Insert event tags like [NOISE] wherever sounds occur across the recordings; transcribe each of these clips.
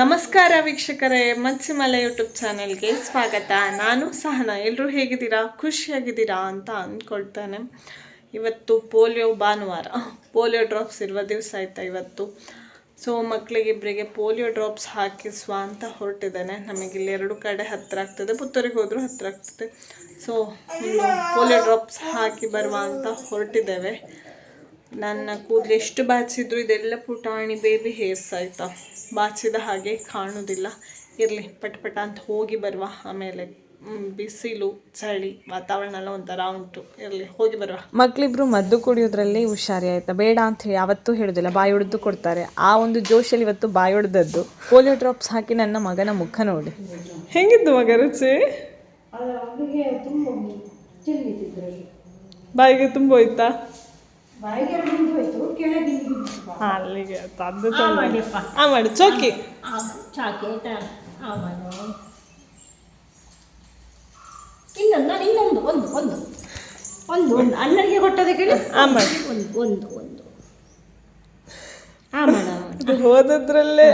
ನಮಸ್ಕಾರ ವೀಕ್ಷಕರೇ ಮತ್ಸ್ಯಮಲೆ ಯೂಟ್ಯೂಬ್ ಚಾನೆಲ್ಗೆ ಸ್ವಾಗತ. ನಾನು ಸಹನಾ. ಎಲ್ಲರೂ ಹೇಗಿದ್ದೀರಾ? ಖುಷಿಯಾಗಿದ್ದೀರಾ ಅಂತ ಅಂದ್ಕೊಳ್ತಾನೆ. ಇವತ್ತು ಪೋಲಿಯೋ ಭಾನುವಾರ. ಪೋಲಿಯೋ ಡ್ರಾಪ್ಸ್ ಇರುವ ದಿವಸ ಆಯ್ತಾ ಇವತ್ತು? ಸೊ ಮಕ್ಕಳಿಗಿಬ್ಬರಿಗೆ ಪೋಲಿಯೋ ಡ್ರಾಪ್ಸ್ ಹಾಕಿಸುವ ಅಂತ ಹೊರಟಿದ್ದಾನೆ. ನಮಗಿಲ್ಲಿ ಎರಡು ಕಡೆ ಹತ್ತಿರ ಆಗ್ತದೆ. ಪುತ್ತೂರಿಗೆ ಹೋದರೂ ಹತ್ತಿರ ಆಗ್ತದೆ. ಸೊ ಪೋಲಿಯೋ ಡ್ರಾಪ್ಸ್ ಹಾಕಿ ಬರುವ ಅಂತ ಹೊರಟಿದ್ದೇವೆ. ನನ್ನ ಕೂದಲು ಎಷ್ಟು ಬಾಚಿದ್ರು ಇದೆಲ್ಲ ಪುಟಾಣಿ ಬೇಬಿ ಹೇರ್ಸ್ ಆಯಿತಾ? ಬಾಚಿದ ಹಾಗೆ ಕಾಣೋದಿಲ್ಲ. ಇರಲಿ ಪಟ ಪಟ ಅಂತ ಹೋಗಿ ಬರುವ. ಆಮೇಲೆ ಬಿಸಿಲು ಚಳಿ ವಾತಾವರಣ ಎಲ್ಲ ಒಂಥರ ಉಂಟು. ಇರಲಿ ಹೋಗಿ ಬರುವ. ಮಕ್ಕಳಿಬ್ರು ಮದ್ದು ಕುಡಿಯೋದ್ರಲ್ಲಿ ಹುಷಾರಿ ಆಯ್ತಾ ಬೇಡ ಅಂತ ಹೇಳಿ ಯಾವತ್ತೂ ಹೇಳೋದಿಲ್ಲ. ಬಾಯಿ ಹೊಡೆದು ಕೊಡ್ತಾರೆ. ಆ ಒಂದು ಜೋಶಲ್ಲಿ ಇವತ್ತು ಬಾಯಿ ಹೊಡೆದದ್ದು ಪೋಲಿಯೋ ಡ್ರಾಪ್ಸ್ ಹಾಕಿ ನನ್ನ ಮಗನ ಮುಖ ನೋಡಿ. ಹೆಂಗಿದ್ದು ಮಗ ರುಚಿ? ಬಾಯಿಗೆ ತುಂಬ ಹೋಯ್ತಾ? ಅಲ್ಲಿಗೆ ತಂದು. ಆ ಮಾಡಿ ಚೌಕಿ ಅವನು ಇನ್ನೊಂದು ಇನ್ನೊಂದು ಒಂದು ಒಂದು. ಒಂದು ಒಂದು. ಅಣ್ಣನಿಗೆ ಕೊಟ್ಟದಕ್ಕೆ ಮಾಡಿ. ಒಂದು ಒಂದು ಒಂದು. ಆ ಹೋದದ್ರಲ್ಲೇ.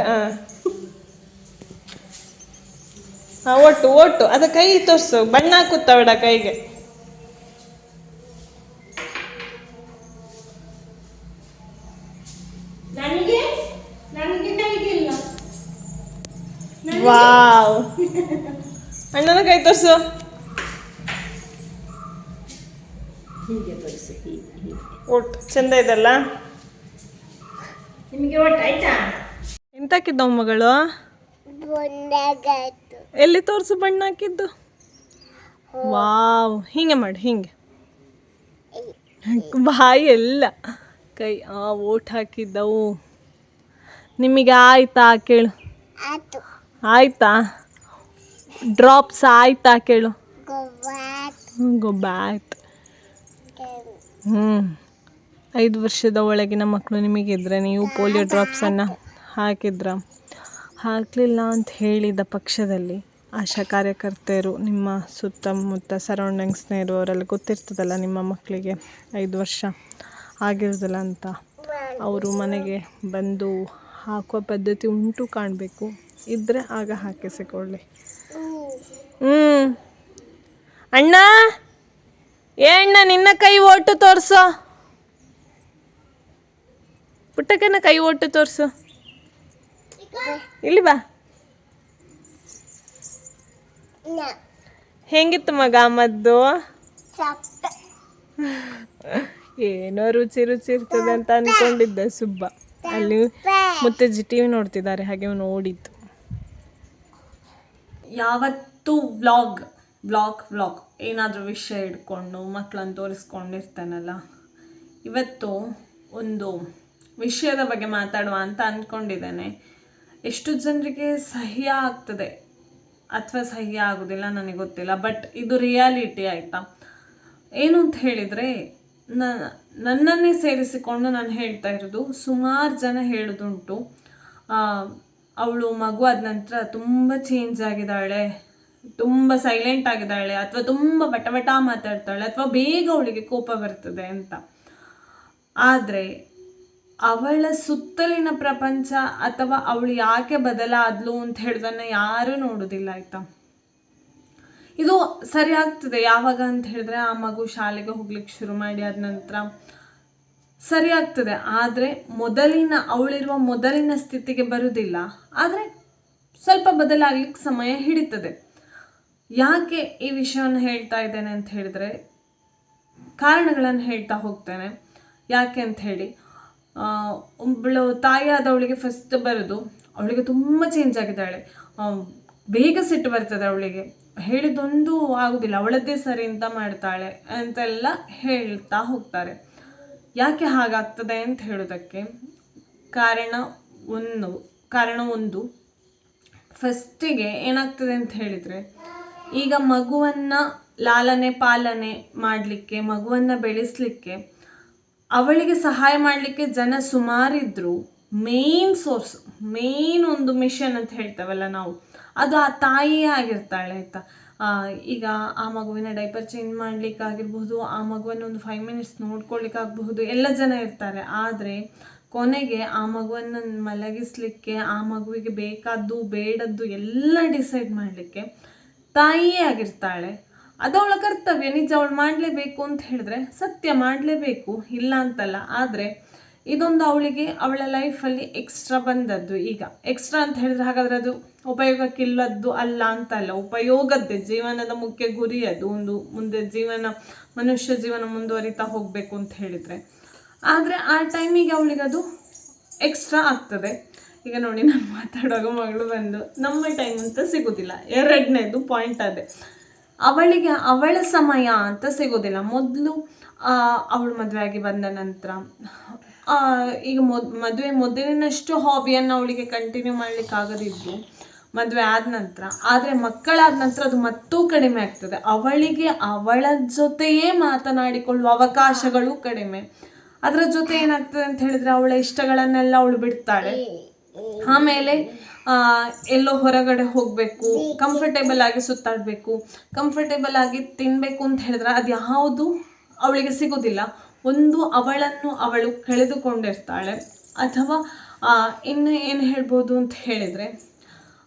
ಹಾ ಒಟ್ಟು ಒಟ್ಟು. ಅದ ಕೈ ತೋರ್ಸು ಬಣ್ಣ ಹಾಕುತ್ತ ಬೇಡ ಕೈಗೆ. ವಾವ್ ಅಣ್ಣನ ಕೈ ತೋರಿಸು ಹೀಗೆ ತೋರಿಸಿ ಹೀಗೆ ಹೀಗೆ ಒಟ್ಟು ಚಂದ ಇದಲ್ಲ. ನಿಮಗೆ ಒಟ್ಟು ಆಯ್ತಾ? ಎಂತಾಕಿದ್ದವು ಮಗಳು ಎಲ್ಲಿ ತೋರಿಸು ಬಣ್ಣ ಹಾಕಿದ್ದು? ವಾವ್. ಹಿಂಗೆ ಮಾಡಿ ಹಿಂಗೆ. ಬಾಯಿ ಎಲ್ಲ ಕೈ ಆ ಓಟ್ ಹಾಕಿದ್ದವು. ನಿಮಗೆ ಆಯ್ತಾ ಕೇಳು. ಆಯ್ತಾ. ಡ್ರಾಪ್ಸ್ ಆಯ್ತಾ ಕೇಳು. ಗೊಬ್ಬಾಯ್ತು. ಹ್ಞೂ ಐದು ವರ್ಷದ ಒಳಗಿನ ಮಕ್ಕಳು ನಿಮಗಿದ್ರೆ ನೀವು ಪೋಲಿಯೋ ಡ್ರಾಪ್ಸನ್ನು ಹಾಕಿದ್ರ. ಹಾಕಲಿಲ್ಲ ಅಂತ ಹೇಳಿದ ಪಕ್ಷದಲ್ಲಿ ಆಶಾ ಕಾರ್ಯಕರ್ತೆಯರು ನಿಮ್ಮ ಸುತ್ತಮುತ್ತ ಸರೌಂಡಿಂಗ್ಸ್ನ ಇರುವವರೆಲ್ಲ ಗೊತ್ತಿರ್ತದಲ್ಲ ನಿಮ್ಮ ಮಕ್ಕಳಿಗೆ ಐದು ವರ್ಷ ಆಗಿರೋದಿಲ್ಲ ಅಂತ. ಅವರು ಮನೆಗೆ ಬಂದು ಹಾಕುವ ಪದ್ಧತಿ ಉಂಟು ಕಾಣಬೇಕು. ಇದ್ದರೆ ಆಗ ಹಾಕಿಸಿಕೊಳ್ಳಿ. ಹ್ಮ್. ಅಣ್ಣ ಏ ಅಣ್ಣ ನಿನ್ನ ಕೈ ಒಟ್ಟು ತೋರ್ಸು. ಪುಟ್ಟಕ್ಕನ ಕೈ ಒಟ್ಟು ತೋರ್ಸು. ಇಲ್ಲಿ ಬಾ. ಹೆಂಗಿತ್ತು ಮಗ ಮದ್ದು? ಏನೋ ರುಚಿ ರುಚಿ ಇರ್ತದೆ ಅಂತ ಅನ್ಕೊಂಡಿದ್ದೆ ಸುಬ್ಬ. ಅಲ್ಲಿ ಮುತ್ತಜ್ಜಿ ಟಿವಿ ನೋಡ್ತಿದ್ದಾರೆ ಹಾಗೆ ನೋಡಿದ್ದು ಯಾವತ್ತೂ ವ್ಲಾಗ್ ವ್ಲಾಗ್ ವ್ಲಾಗ್ ಏನಾದರೂ ವಿಷಯ ಇಟ್ಕೊಂಡು ಮಕ್ಕಳನ್ನು ತೋರಿಸ್ಕೊಂಡಿರ್ತಾನಲ್ಲ, ಇವತ್ತು ಒಂದು ವಿಷಯದ ಬಗ್ಗೆ ಮಾತಾಡುವ ಅಂತ ಅಂದ್ಕೊಂಡಿದ್ದೇನೆ ಎಷ್ಟು ಜನರಿಗೆ ಸಹ್ಯ ಆಗ್ತದೆ ಅಥವಾ ಸಹ್ಯ ಆಗೋದಿಲ್ಲ ನನಗೆ ಗೊತ್ತಿಲ್ಲ, ಬಟ್ ಇದು ರಿಯಾಲಿಟಿ ಆಯಿತಾ? ಏನು ಅಂತ ಹೇಳಿದರೆ ನನ್ನನ್ನೇ ಸೇರಿಸಿಕೊಂಡು ನಾನು ಹೇಳ್ತಾ ಇರೋದು ಸುಮಾರು ಜನ ಹೇಳೋದುಂಟು. ಅವಳು ಮಗು ಆದ ನಂತರ ತುಂಬ ಚೇಂಜ್ ಆಗಿದ್ದಾಳೆ. ತುಂಬ ಸೈಲೆಂಟ್ ಆಗಿದ್ದಾಳೆ ಅಥವಾ ತುಂಬ ಬಟ ಮಾತಾಡ್ತಾಳೆ ಅಥವಾ ಬೇಗ ಅವಳಿಗೆ ಕೋಪ ಬರ್ತದೆ ಅಂತ. ಆದರೆ ಅವಳ ಸುತ್ತಲಿನ ಪ್ರಪಂಚ ಅಥವಾ ಅವಳು ಯಾಕೆ ಬದಲಾದ್ಲು ಅಂತ ಹೇಳೋದನ್ನ ಯಾರೂ ನೋಡೋದಿಲ್ಲ ಆಯ್ತಾ? ಇದು ಸರಿ ಆಗ್ತದೆ ಯಾವಾಗ ಅಂತ ಹೇಳಿದ್ರೆ ಆ ಮಗು ಶಾಲೆಗೆ ಹೋಗ್ಲಿಕ್ಕೆ ಶುರು ಮಾಡಿ ಆದ ನಂತರ. ಸರಿ ಆಗ್ತದೆ ಆದರೆ ಮೊದಲಿನ ಅವಳಿರುವ ಮೊದಲಿನ ಸ್ಥಿತಿಗೆ ಬರುವುದಿಲ್ಲ. ಆದರೆ ಸ್ವಲ್ಪ ಬದಲಾಗ್ಲಿಕ್ಕೆ ಸಮಯ ಹಿಡಿತದೆ. ಯಾಕೆ ಈ ವಿಷಯವನ್ನು ಹೇಳ್ತಾ ಇದ್ದೇನೆ ಅಂತ ಹೇಳಿದ್ರೆ, ಕಾರಣಗಳನ್ನು ಹೇಳ್ತಾ ಹೋಗ್ತೇನೆ. ಯಾಕೆ ಅಂತ ಹೇಳಿ ಒಬ್ಬಳು ಒಬ್ಬಳು ತಾಯಿಯಾದವಳಿಗೆ ಫಸ್ಟ್ ಬರೋದು, ಅವಳಿಗೆ ತುಂಬ ಚೇಂಜ್ ಆಗಿದ್ದಾಳೆ. ಬೇಗ ಸಿಟ್ಟು ಬರ್ತದೆ ಅವಳಿಗೆ. ಹೇಳಿದೊಂದು ಆಗುದಿಲ್ಲ. ಅವಳದ್ದೇ ಸರಿ ಅಂತ ಮಾಡ್ತಾಳೆ ಅಂತೆಲ್ಲ ಹೇಳ್ತಾ ಹೋಗ್ತಾರೆ. ಯಾಕೆ ಹಾಗಾಗ್ತದೆ ಅಂತ ಹೇಳೋದಕ್ಕೆ ಕಾರಣ ಒಂದು ಕಾರಣ ಒಂದು. ಫಸ್ಟಿಗೆ ಏನಾಗ್ತದೆ ಅಂತ ಹೇಳಿದರೆ, ಈಗ ಮಗುವನ್ನು ಲಾಲನೆ ಪಾಲನೆ ಮಾಡಲಿಕ್ಕೆ, ಮಗುವನ್ನು ಬೆಳೆಸಲಿಕ್ಕೆ, ಅವಳಿಗೆ ಸಹಾಯ ಮಾಡಲಿಕ್ಕೆ ಜನ ಸುಮಾರಿದ್ರು. ಮೇನ್ ಸೋರ್ಸ್ ಮೇನ್ ಒಂದು ಮಿಷನ್ ಅಂತ ಹೇಳ್ತೇವಲ್ಲ ನಾವು. ಅದು ಆ ತಾಯಿಯೇ ಆಗಿರ್ತಾಳೆ ಆಯಿತಾ? ಈಗ ಆ ಮಗುವಿನ ಡೈಪರ್ ಚೇಂಜ್ ಮಾಡ್ಲಿಕ್ಕಾಗಿರ್ಬಹುದು ಆ ಮಗುವನ್ನು ಒಂದು ಫೈವ್ ಮಿನಿಟ್ಸ್ ನೋಡ್ಕೊಳ್ಲಿಕ್ಕಾಗಬಹುದು ಎಲ್ಲ ಜನ ಇರ್ತಾರೆ. ಆದರೆ ಕೊನೆಗೆ ಆ ಮಗುವನ್ನು ಮಲಗಿಸ್ಲಿಕ್ಕೆ, ಆ ಮಗುವಿಗೆ ಬೇಕಾದ್ದು, ಬೇಡದ್ದು ಎಲ್ಲ ಡಿಸೈಡ್ ಮಾಡಲಿಕ್ಕೆ ತಾಯಿಯೇ ಆಗಿರ್ತಾಳೆ. ಅದವಳ ಕರ್ತವ್ಯ, ನಿಜ ಅವಳು ಮಾಡಲೇಬೇಕು ಅಂತ ಹೇಳಿದ್ರೆ ಸತ್ಯ ಮಾಡಲೇಬೇಕು, ಇಲ್ಲ ಅಂತಲ್ಲ. ಆದರೆ ಇದೊಂದು ಅವಳಿಗೆ ಅವಳ ಲೈಫಲ್ಲಿ ಎಕ್ಸ್ಟ್ರಾ ಬಂದದ್ದು. ಈಗ ಎಕ್ಸ್ಟ್ರಾ ಅಂತ ಹೇಳಿದ್ರೆ ಹಾಗಾದ್ರೆ ಅದು ಉಪಯೋಗಕ್ಕಿಲ್ಲದ್ದು ಅಲ್ಲ ಅಂತ ಅಲ್ಲ, ಉಪಯೋಗದ್ದೇ ಜೀವನದ ಮುಖ್ಯ ಗುರಿ ಅದು. ಒಂದು ಮುಂದೆ ಜೀವನ, ಮನುಷ್ಯ ಜೀವನ ಮುಂದುವರಿತಾ ಹೋಗಬೇಕು ಅಂತ ಹೇಳಿದರೆ. ಆದರೆ ಆ ಟೈಮಿಗೆ ಅವಳಿಗೆ ಅದು ಎಕ್ಸ್ಟ್ರಾ ಆಗ್ತದೆ. ಈಗ ನೋಡಿ, ನಾನು ಮಾತಾಡುವಾಗ ಮಗಳು ಬಂದು, ನಮ್ಮ ಟೈಮ್ ಅಂತ ಸಿಗೋದಿಲ್ಲ. ಎರಡನೇದು ಪಾಯಿಂಟ್ ಅದೇ. ಅವಳಿಗೆ ಅವಳ ಸಮಯ ಅಂತ ಸಿಗೋದಿಲ್ಲ. ಮೊದಲು ಅವಳು ಮದುವೆ ಆಗಿ ಬಂದ ನಂತರ ಈಗ ಮೊದ್ ಮದುವೆ, ಮೊದಲಿನಷ್ಟು ಹಾಬಿಯನ್ನು ಅವಳಿಗೆ ಕಂಟಿನ್ಯೂ ಮಾಡ್ಲಿಕ್ಕೆ ಆಗದಿದ್ದು ಮದುವೆ ಆದ ನಂತರ. ಆದರೆ ಮಕ್ಕಳಾದ ನಂತರ ಅದು ಮತ್ತೂ ಕಡಿಮೆ ಆಗ್ತದೆ. ಅವಳಿಗೆ ಅವಳ ಜೊತೆಯೇ ಮಾತನಾಡಿಕೊಳ್ಳುವ ಅವಕಾಶಗಳು ಕಡಿಮೆ. ಅದರ ಜೊತೆ ಏನಾಗ್ತದೆ ಅಂತ ಹೇಳಿದ್ರೆ ಅವಳ ಇಷ್ಟಗಳನ್ನೆಲ್ಲ ಅವಳು ಬಿಡ್ತಾಳೆ. ಆಮೇಲೆ ಎಲ್ಲೋ ಹೊರಗಡೆ ಹೋಗಬೇಕು ಕಂಫರ್ಟೇಬಲ್ ಆಗಿ ಸುತ್ತಾಡಬೇಕು ಕಂಫರ್ಟೇಬಲ್ ಆಗಿ ತಿನ್ನಬೇಕು ಅಂತ ಹೇಳಿದ್ರೆ ಅದು ಯಾವುದು ಅವಳಿಗೆ ಸಿಗೋದಿಲ್ಲ. ಒಂದು ಅವಳನ್ನು ಅವಳು ಕಳೆದುಕೊಂಡಿರ್ತಾಳೆ. ಅಥವಾ ಇನ್ನು ಏನು ಹೇಳ್ಬೋದು ಅಂತ ಹೇಳಿದರೆ,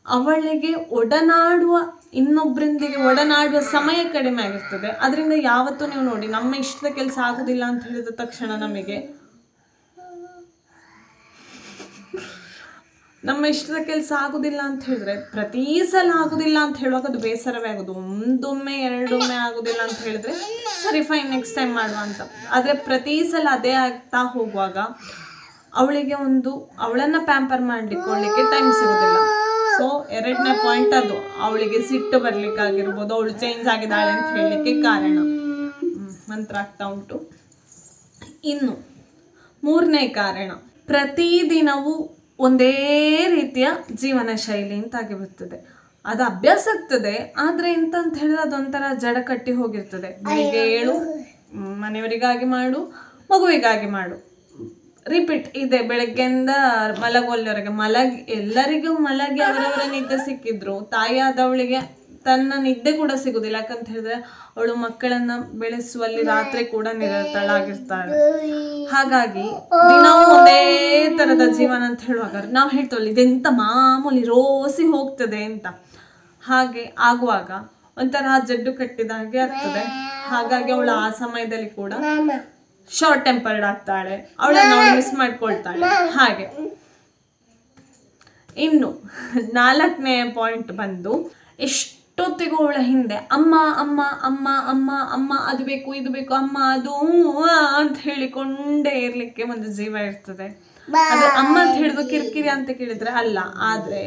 ಅವಳಿಗೆ ಒಡನಾಡುವ ಇನ್ನೊಬ್ಬರೊಂದಿಗೆ ಒಡನಾಡುವ ಸಮಯ ಕಡಿಮೆ ಆಗಿರ್ತದೆ. ಅದರಿಂದ ಯಾವತ್ತೂ ನೀವು ನೋಡಿ, ನಮ್ಮ ಇಷ್ಟದ ಕೆಲಸ ಆಗೋದಿಲ್ಲ ಅಂತ ಹೇಳಿದ ತಕ್ಷಣ ನಮಗೆ ನಮ್ಮ ಇಷ್ಟದ ಕೆಲಸ ಆಗೋದಿಲ್ಲ ಅಂತ ಹೇಳಿದ್ರೆ, ಪ್ರತಿ ಸಲ ಆಗೋದಿಲ್ಲ ಅಂತ ಹೇಳುವಾಗ ಅದು ಬೇಸರವೇ ಆಗೋದು. ಒಂದೊಮ್ಮೆ, ಎರಡೊಮ್ಮೆ ಆಗೋದಿಲ್ಲ ಅಂತ ಹೇಳಿದ್ರೆ, ಸರಿ ಫೈನ್ ನೆಕ್ಸ್ಟ್ ಟೈಮ್ ಮಾಡುವ ಅಂತ. ಆದರೆ ಪ್ರತಿ ಸಲ ಅದೇ ಆಗ್ತಾ ಹೋಗುವಾಗ ಅವಳಿಗೆ ಒಂದು, ಅವಳನ್ನ ಪ್ಯಾಂಪರ್ ಮಾಡ್ಲಿಕ್ಕೆ ಟೈಮ್ ಸಿಗೋದಿಲ್ಲ. ಸೊ ಎರಡನೇ ಪಾಯಿಂಟ್ ಅದು. ಅವಳಿಗೆ ಸಿಟ್ಟು ಬರ್ಲಿಕ್ಕಾಗಿರ್ಬೋದು, ಅವಳು ಚೇಂಜ್ ಆಗಿದ್ದಾಳೆ ಅಂತ ಹೇಳಲಿಕ್ಕೆ ಕಾರಣ. ಮಂತ್ರ ಆಗ್ತಾ ಉಂಟು. ಇನ್ನು ಮೂರನೇ ಕಾರಣ. ಪ್ರತಿದಿನವೂ ಒಂದೇ ರೀತಿಯ ಜೀವನ ಶೈಲಿ ಅಂತ ಆಗಿಬಿಡ್ತದೆ ಅದು ಅಭ್ಯಾಸ ಆಗ್ತದೆ ಆದರೆ ಎಂತ ಅಂತ ಹೇಳಿದ್ರೆ ಅದೊಂಥರ ಜಡ ಕಟ್ಟಿ ಹೋಗಿರ್ತದೆ. ಬೆಳಿಗ್ಗೆ ಏಳು ಮನೆಯವರಿಗಾಗಿ ಮಾಡು ಮಗುವಿಗಾಗಿ ಮಾಡು. ರಿಪೀಟ್ ಇದೆ ಬೆಳಗ್ಗೆಯಿಂದ ಮಲಗುವಲ್ಲಿವರೆಗೆ ಮಲಗಿ ಎಲ್ಲರಿಗೂ ಮಲಗಿ ಅವರವರ ನಿದ್ದೆ ಸಿಕ್ಕಿದ್ರು. ತಾಯಿಯಾದವಳಿಗೆ ತನ್ನ ನಿದ್ದೆ ಕೂಡ ಸಿಗುದಿಲ್ಲ. ಯಾಕಂತ ಹೇಳಿದ್ರೆ ಅವಳು ಮಕ್ಕಳನ್ನ ಬೆಳೆಸುವಲ್ಲಿ ರಾತ್ರಿ ಕೂಡ ನಿರತಳಾಗಿರ್ತಾಳೆ ಹಾಗಾಗಿ ನಾವು ಒಂದೇ ತರದ ಜೀವನ ಅಂತ ಹೇಳುವಾಗ ನಾವು ಹೇಳ್ತೇವಲ್ಲ ಇದೆಂತ ಮಾಮೂಲಿ ರೋಸಿ ಹೋಗ್ತದೆ ಅಂತ. ಹಾಗೆ ಆಗುವಾಗ ಒಂಥರ ಜಡ್ಡು ಕಟ್ಟಿದ ಹಾಗೆ ಆಗ್ತದೆ. ಹಾಗಾಗಿ ಅವಳು ಆ ಸಮಯದಲ್ಲಿ ಕೂಡ ಶಾರ್ಟ್ ಟೆಂಪರ್ಡ್ ಆಗ್ತಾಳೆ. ಅವಳನ್ನ ಅವಳು ಮಿಸ್ ಮಾಡ್ಕೊಳ್ತಾಳೆ. ಹಾಗೆ. ಇನ್ನು ನಾಲ್ಕನೇ ಪಾಯಿಂಟ್ ಬಂದು ಎಷ್ಟೊತ್ತಿಗೂ ಅವಳ ಹಿಂದೆ ಅಮ್ಮ ಅಮ್ಮ ಅಮ್ಮ ಅಮ್ಮ ಅಮ್ಮ ಅದು ಬೇಕು ಇದು ಬೇಕು ಅಮ್ಮ ಅದು ಅಂತ ಹೇಳಿಕೊಂಡೇ ಇರ್ಲಿಕ್ಕೆ ಒಂದು ಜೀವ ಇರ್ತದೆ. ಅದು ಅಮ್ಮ ಅಂತ ಹೇಳಿದ್ರು ಕಿರಿಕಿರಿ ಅಂತ ಕೇಳಿದ್ರೆ ಅಲ್ಲ ಆದ್ರೆ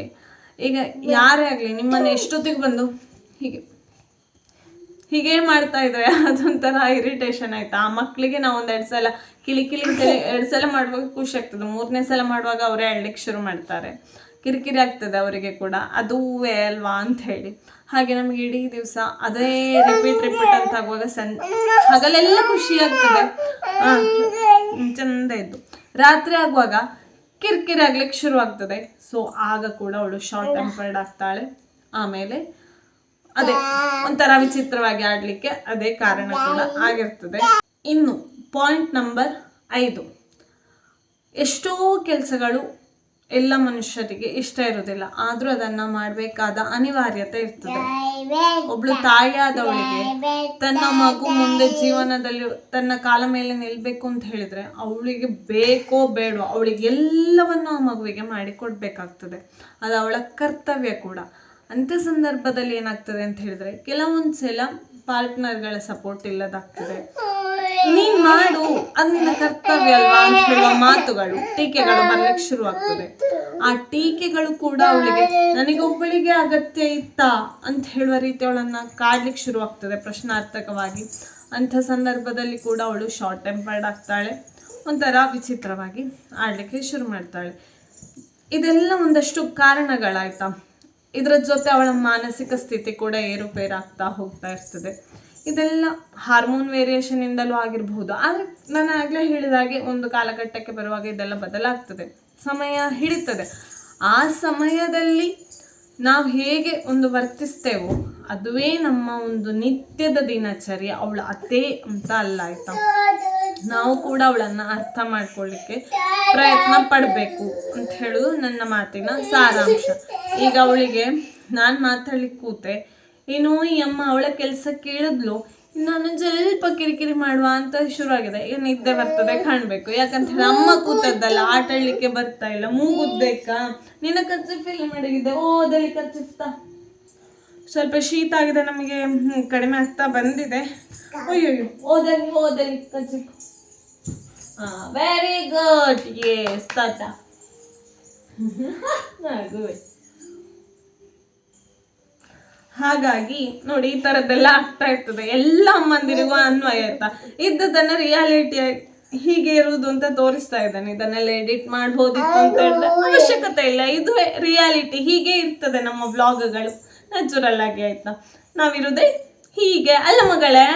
ಈಗ ಯಾರೇ ಆಗ್ಲಿ ನಿಮ್ಮನ್ನ ಎಷ್ಟೊತ್ತಿಗೆ ಬಂದು? ಹೀಗೆ. ಹೀಗೆ ಮಾಡ್ತಾ ಇದ್ರೆ ಅದೊಂಥರ ಇರಿಟೇಷನ್ ಆಯ್ತಾ? ಆ ಮಕ್ಕಳಿಗೆ ನಾವು ಒಂದ್ ಎರಡ್ ಸಲ ಕಿಲಿ ಕಿಲಿ ಎರಡ್ ಸಲ ಮಾಡುವಾಗ ಖುಷಿ ಆಗ್ತದೆ. ಮೂರನೇ ಸಲ ಮಾಡುವಾಗ ಅವರೇ ಅಳ್ಲಿಕ್ಕೆ ಶುರು ಮಾಡ್ತಾರೆ. ಕಿರಿಕಿರಿ ಆಗ್ತದೆ ಅವರಿಗೆ ಕೂಡ. ಅದುವೇ ಅಲ್ವಾ ಅಂತ ಹೇಳಿ. ಹಾಗೆ ನಮಗೆ ಇಡೀ ದಿವಸ ಅದೇ ರಿಪೀಟ್ ರಿಪೀಟ್ ಅಂತ ಆಗುವಾಗ ಸನ್, ಹಗಲೆಲ್ಲ ಖುಷಿ ಆಗ್ತದೆ. ಚಂದ ಇದ್ದು. ರಾತ್ರಿ ಆಗುವಾಗ ಕಿರಿಕಿರಿ ಆಗ್ಲಿಕ್ಕೆ ಶುರು ಆಗ್ತದೆ. ಸೊ ಆಗ ಕೂಡ ಅವಳು ಶಾರ್ಟ್ ಟೆಂಪರ್ಡ್ ಆಗ್ತಾಳೆ. ಆಮೇಲೆ ಅದೇ ಒಂಥರ ವಿಚಿತ್ರವಾಗಿ ಆಡ್ಲಿಕ್ಕೆ ಅದೇ ಕಾರಣ ಕೂಡ ಆಗಿರ್ತದೆ. ಇನ್ನು ಪಾಯಿಂಟ್ ನಂಬರ್ ಐದು. ಎಷ್ಟೋ ಕೆಲಸಗಳು ಎಲ್ಲ ಮನುಷ್ಯರಿಗೆ ಇಷ್ಟ ಇರೋದಿಲ್ಲ ಆದ್ರೂ ಅದನ್ನ ಮಾಡಬೇಕಾದ ಅನಿವಾರ್ಯತೆ ಇರ್ತದೆ. ಒಬ್ಳು ತಾಯಿಯಾದವಳಿಗೆ ತನ್ನ ಮಗು ಮುಂದೆ ಜೀವನದಲ್ಲಿ ತನ್ನ ಕಾಲ ಮೇಲೆ ನಿಲ್ಬೇಕು ಅಂತ ಹೇಳಿದ್ರೆ ಅವಳಿಗೆ ಬೇಕೋ ಬೇಡೋ ಅವಳಿಗೆ ಎಲ್ಲವನ್ನು ಆ ಮಗುವಿಗೆ ಮಾಡಿ ಕೊಡ್ಬೇಕಾಗ್ತದೆ. ಅದು ಅವಳ ಕರ್ತವ್ಯ ಕೂಡ. ಅಂತ ಸಂದರ್ಭದಲ್ಲಿ ಏನಾಗ್ತದೆ ಅಂತ ಹೇಳಿದ್ರೆ ಕೆಲವೊಂದ್ಸಲ ಪಾರ್ಟ್ನರ್ಗಳ ಸಪೋರ್ಟ್ ಇಲ್ಲದಾಗ್ತದೆ. ನೀನ್ ಮಾಡು. ಅದು ನಿನ್ನ ಕರ್ತವ್ಯ ಅಲ್ವಾ ಅಂತ ಹೇಳುವ ಮಾತುಗಳು, ಟೀಕೆಗಳು ಬರ್ಲಿಕ್ಕೆ ಶುರು ಆಗ್ತದೆ ಆ ಟೀಕೆಗಳು ಕೂಡ ಅವಳಿಗೆ ನನಗೊಬ್ಬಳಿಗೆ ಅಗತ್ಯ ಇತ್ತಾ? ಅಂತ ಹೇಳುವ ರೀತಿ ಅವಳನ್ನ ಕಾಡ್ಲಿಕ್ಕೆ ಶುರು ಆಗ್ತದೆ ಪ್ರಶ್ನಾರ್ಥಕವಾಗಿ. ಅಂಥ ಸಂದರ್ಭದಲ್ಲಿ ಕೂಡ ಅವಳು ಶಾರ್ಟ್ ಟೆಂಪರ್ಡ್ ಆಗ್ತಾಳೆ, ಒಂಥರ ವಿಚಿತ್ರವಾಗಿ ಆಡ್ಲಿಕ್ಕೆ ಶುರು ಮಾಡ್ತಾಳೆ. ಇದೆಲ್ಲ ಒಂದಷ್ಟು ಕಾರಣಗಳಾಯ್ತಾ? ಇದರ ಜೊತೆ ಅವಳ ಮಾನಸಿಕ ಸ್ಥಿತಿ ಕೂಡ ಏರುಪೇರಾಗ್ತಾ ಹೋಗ್ತಾ ಇರ್ತದೆ. ಇದೆಲ್ಲ ಹಾರ್ಮೋನ್ ವೇರಿಯೇಷನ್ ಇಂದಲೂ ಆಗಿರಬಹುದು. ಆದರೆ ನಾನು ಆಗಲೇ ಹೇಳಿದ ಹಾಗೆ ಒಂದು ಕಾಲಘಟ್ಟಕ್ಕೆ ಬರುವಾಗ ಇದೆಲ್ಲ ಬದಲಾಗ್ತದೆ. ಸಮಯ ಹಿಡಿತದೆ. ಆ ಸಮಯದಲ್ಲಿ ನಾವು ಹೇಗೆ ಒಂದು ವರ್ತಿಸ್ತೇವೋ ಅದುವೇ ನಮ್ಮ ಒಂದು ನಿತ್ಯದ ದಿನಚರಿ ಅವಳ ಅತೆ ಅಂತ ಅಲ್ಲ ಆಯ್ತಾ? ನಾವು ಕೂಡ ಅವಳನ್ನ ಅರ್ಥ ಮಾಡ್ಕೊಳ್ಳಿಕ್ಕೆ ಪ್ರಯತ್ನ ಪಡಬೇಕು ಅಂತ ಹೇಳುದು ನನ್ನ ಮಾತಿನ ಸಾರಾಂಶ. ಈಗ ಅವಳಿಗೆ ನಾನು ಮಾತಾಡ್ಲಿಕ್ಕೆ ಕೂತೆ ಏನೋ ಈ ಅಮ್ಮ ಅವಳ ಕೆಲಸ ಕೇಳಿದ್ಲು ನಾನು ಸ್ವಲ್ಪ ಕಿರಿಕಿರಿ ಮಾಡುವ ಅಂತ ಶುರುವಾಗಿದೆ. ಈಗ ನಿದ್ದೆ ಬರ್ತದೆ ಕಾಣ್ಬೇಕು. ಯಾಕಂತ ಅಮ್ಮ ಕೂತದ್ದಲ್ಲ ಆಟಾಡ್ಲಿಕ್ಕೆ ಬರ್ತಾ ಇಲ್ಲ. ಮೂಗುದ್ದೇಕಾ. ನಿನ್ನ ಫೀಲ್ ಇಲ್ಲ ಮಡಗಿದೆ ಓದಲ್ಲಿ ಕರ್ಚಿಫ್ತಾ? ಸ್ವಲ್ಪ ಶೀತ ಆಗಿದೆ ನಮಗೆ. ಕಡಿಮೆ ಆಗ್ತಾ ಬಂದಿದೆ. ಅಯ್ಯೋ ಓದಲಿ ಓದಲಿ ಕಚ್ಚಿ ವೆರಿ ಗುಡ್ ಎಸ್ ತಾತ. [LAUGHS] ಗುಡ್ ಹಾಗಾಗಿ ನೋಡಿ ಈ ತರದ್ದೆಲ್ಲ ಆಗ್ತಾ ಇರ್ತದೆ. ಎಲ್ಲ ಅಮ್ಮಂದಿರಿಗೂ ಅನ್ವಯ ಆಯ್ತಾ? ಇದ್ದದನ್ನ ರಿಯಾಲಿಟಿ ಹೀಗೆ ಇರುವುದು ಅಂತ ತೋರಿಸ್ತಾ ಇದ್ದಾನೆ. ಇದನ್ನೆಲ್ಲ ಎಡಿಟ್ ಮಾಡ್ಬೋದಿತ್ತು ಅಂತ ಹೇಳಿದ್ರೆ ಅವಶ್ಯಕತೆ ಇಲ್ಲ. ಇದು ರಿಯಾಲಿಟಿ ಹೀಗೆ ಇರ್ತದೆ ನಮ್ಮ ಬ್ಲಾಗ್ಗಳು ನ್ಯಾಚುರಲ್ ಆಗಿ ಆಯ್ತಾ? ನಾವಿರುದೇ ಹೀಗೆ. ಅಲ್ಲ ಮಗಳೇ?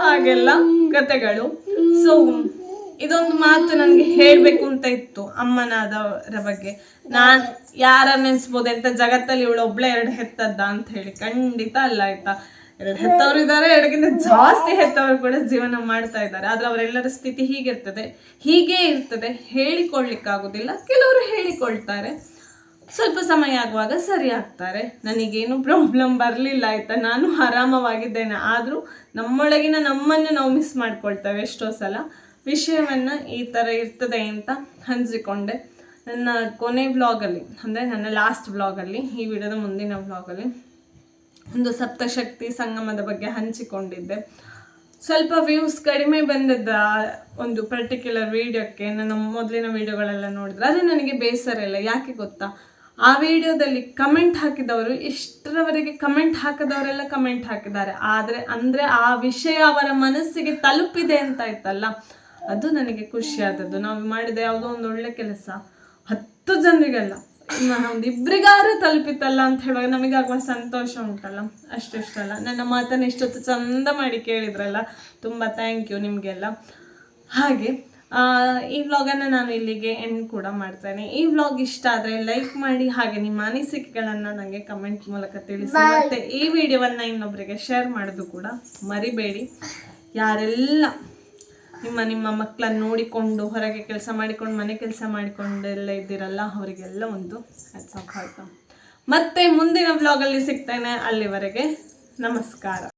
ಹಾಗೆಲ್ಲ ಕತೆಗಳು. ಸೊ ಇದೊಂದು ಮಾತು ನನಗೆ ಹೇಳಬೇಕು ಅಂತ ಇತ್ತು ಅಮ್ಮನಾದವರ ಬಗ್ಗೆ. ನಾನು ಯಾರ ನೆನೆಸ್ಬೋದು ಅಂತ ಜಗತ್ತಲ್ಲಿ ಇವಳು ಒಬ್ಳೆ ಎರಡು ಹೆತ್ತದ್ದ ಅಂತ ಹೇಳಿ. ಖಂಡಿತ ಅಲ್ಲ ಆಯ್ತಾ. ಎರಡು ಹೆತ್ತವರು ಇದ್ದಾರೆ, ಎರಡಕ್ಕಿಂತ ಜಾಸ್ತಿ ಹೆತ್ತವರು ಕೂಡ ಜೀವನ ಮಾಡ್ತಾ ಇದ್ದಾರೆ. ಆದ್ರೆ ಅವರೆಲ್ಲರ ಸ್ಥಿತಿ ಹೀಗಿರ್ತದೆ. ಹೀಗೆ ಇರ್ತದೆ. ಹೇಳಿಕೊಳ್ಳಿಕ್ಕಾಗುದಿಲ್ಲ. ಕೆಲವರು ಹೇಳಿಕೊಳ್ತಾರೆ. ಸ್ವಲ್ಪ ಸಮಯ ಆಗುವಾಗ ಸರಿ ಆಗ್ತಾರೆ. ನನಗೇನು ಪ್ರಾಬ್ಲಮ್ ಬರಲಿಲ್ಲ ಆಯ್ತಾ. ನಾನು ಆರಾಮವಾಗಿದ್ದೇನೆ. ಆದರೂ ನಮ್ಮೊಳಗಿನ ನಮ್ಮನ್ನು ನಾವು ಮಿಸ್ ಮಾಡ್ಕೊಳ್ತೇವೆ ಎಷ್ಟೋ ಸಲ. ವಿಷಯವನ್ನು ಈ ಥರ ಇರ್ತದೆ ಅಂತ ಹಂಚಿಕೊಂಡೆ. ನನ್ನ ಕೊನೆ ವ್ಲಾಗಲ್ಲಿ, ಅಂದರೆ ನನ್ನ ಲಾಸ್ಟ್ ವ್ಲಾಗಲ್ಲಿ, ಈ ವಿಡಿಯೋದ ಮುಂದಿನ ವ್ಲಾಗಲ್ಲಿ ಒಂದು ಸಪ್ತಶಕ್ತಿ ಸಂಗಮದ ಬಗ್ಗೆ ಹಂಚಿಕೊಂಡಿದ್ದೆ. ಸ್ವಲ್ಪ ವ್ಯೂಸ್ ಕಡಿಮೆ ಬಂದಿದ್ದ ಒಂದು ಪರ್ಟಿಕ್ಯುಲರ್ ವಿಡಿಯೋಕ್ಕೆ, ನನ್ನ ಮೊದಲಿನ ವಿಡಿಯೋಗಳೆಲ್ಲ ನೋಡಿದ್ರೆ ಅದೇ ನನಗೆ ಬೇಸರ ಇಲ್ಲ. ಯಾಕೆ ಗೊತ್ತಾ? ಆ ವಿಡಿಯೋದಲ್ಲಿ ಕಮೆಂಟ್ ಹಾಕಿದವರು, ಇಷ್ಟರವರೆಗೆ ಕಮೆಂಟ್ ಹಾಕಿದವರೆಲ್ಲ ಕಮೆಂಟ್ ಹಾಕಿದ್ದಾರೆ. ಆದರೆ, ಅಂದರೆ ಆ ವಿಷಯ ಅವರ ಮನಸ್ಸಿಗೆ ತಲುಪಿದೆ ಅಂತ ಆಯ್ತಲ್ಲ ಅದು ನನಗೆ ಖುಷಿ ಆದದ್ದು ನಾವು ಮಾಡಿದ ಯಾವುದೋ ಒಂದು ಒಳ್ಳೆ ಕೆಲಸ. ಹತ್ತು ಜನರಿಗೆಲ್ಲ. ಒಂದು ಇಬ್ಬರಿಗಾದ್ರೂ ತಲುಪಿತಲ್ಲ ಅಂತ ಹೇಳುವಾಗ ನಮಗಾಗುವ ಸಂತೋಷ ಉಂಟಲ್ಲ. ಅಷ್ಟಿಷ್ಟಲ್ಲ. ನನ್ನ ಮಾತನ್ನು ಇಷ್ಟೊತ್ತು ಚಂದ ಮಾಡಿ ಕೇಳಿದ್ರಲ್ಲ. ತುಂಬ ಥ್ಯಾಂಕ್ ಯು ನಿಮಗೆಲ್ಲ. ಹಾಗೆ ಈ ವ್ಲಾಗನ್ನು ನಾನು ಇಲ್ಲಿಗೆ ಎಂಡ್ ಕೂಡ ಮಾಡ್ತೇನೆ. ಈ ವ್ಲಾಗ್ ಇಷ್ಟ ಆದರೆ ಲೈಕ್ ಮಾಡಿ, ಹಾಗೆ ನಿಮ್ಮ ಅನಿಸಿಕೆಗಳನ್ನು ನನಗೆ ಕಮೆಂಟ್ ಮೂಲಕ ತಿಳಿಸಿ. ಮತ್ತು ಈ ವಿಡಿಯೋವನ್ನು ಇನ್ನೊಬ್ಬರಿಗೆ ಶೇರ್ ಮಾಡೋದು ಕೂಡ ಮರಿಬೇಡಿ. ಯಾರೆಲ್ಲ ನಿಮ್ಮ ನಿಮ್ಮ ಮಕ್ಕಳನ್ನ ನೋಡಿಕೊಂಡು ಹೊರಗೆ ಕೆಲಸ ಮಾಡಿಕೊಂಡು ಮನೆ ಕೆಲಸ ಮಾಡಿಕೊಂಡೆಲ್ಲ ಇದ್ದೀರಲ್ಲ, ಅವರಿಗೆಲ್ಲ ಒಂದು ಹೆಚ್ಚು ಮತ್ತೆ ಮುಂದಿನ ವ್ಲಾಗಲ್ಲಿ ಸಿಗ್ತೇನೆ. ಅಲ್ಲಿವರೆಗೆ ನಮಸ್ಕಾರ.